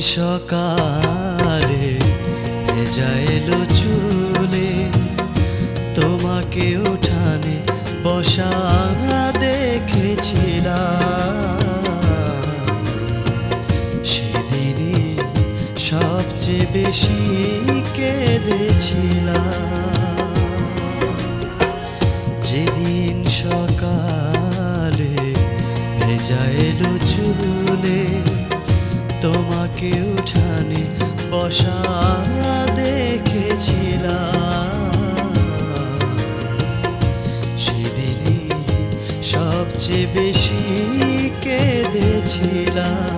সকালে ভেজা এলো চুলে। তোমাকে উঠানে বসা দেখেছিলাম। সেদিনই সবচেয়ে বেশি কেঁদেছিলাম। যেদিন সকালে ভেজা এলো চুলে তোমাকে উঠানে বসা দেখেছিলাম। সেদিনই সবচেয়ে বেশি কেঁদেছিলাম।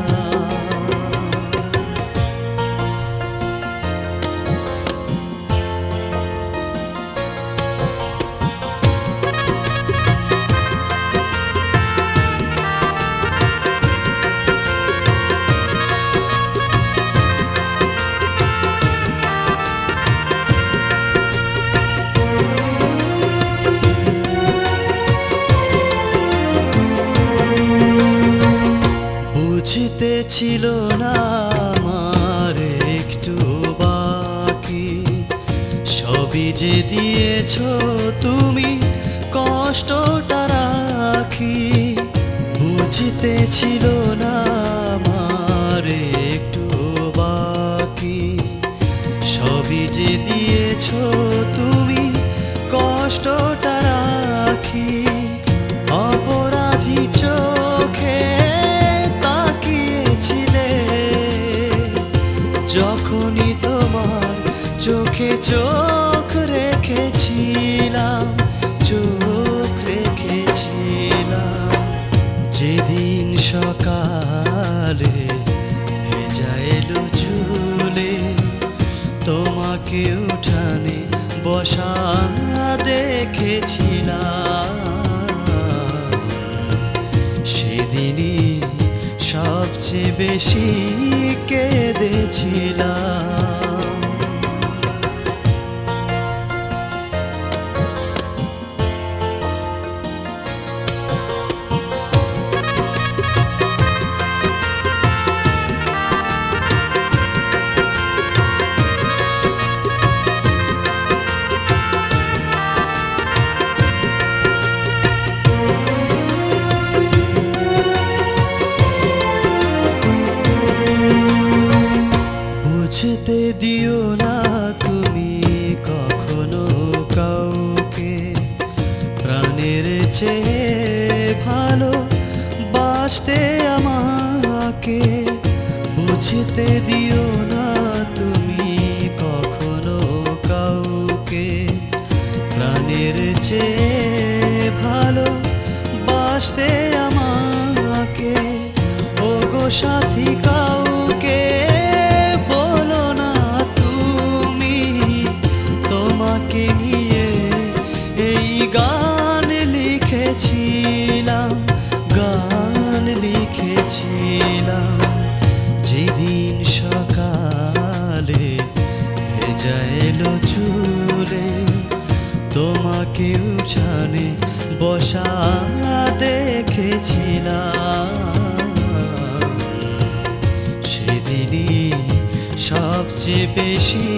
যে দিয়েছ তুমি কষ্টটা রাখি, বুঝতে ছিল না আমার একটু বাকি। সবই যে দিয়েছ তুমি কষ্টটা রাখি, অপরাধী চোখে তাকিয়েছিলে। যখনই তোমাকে উঠানে বসা দেখেছিলাম। সেদিনই সবচেয়ে বেশি কেঁদেছিলাম। বুঝতে দিও না তুমি কখনো কাউকে। প্রাণের চেয়ে ভালো বাসতে আমাকে। বুঝতে দিও না তুমি কখনো কাউকে। প্রাণের চেয়ে ভালো বাসতে আমাকে। ও গো সাথী ভেজা এলো চুলে তোমাকে উঠানে বসা দেখেছিলাম। সেদিনই সবচেয়ে বেশি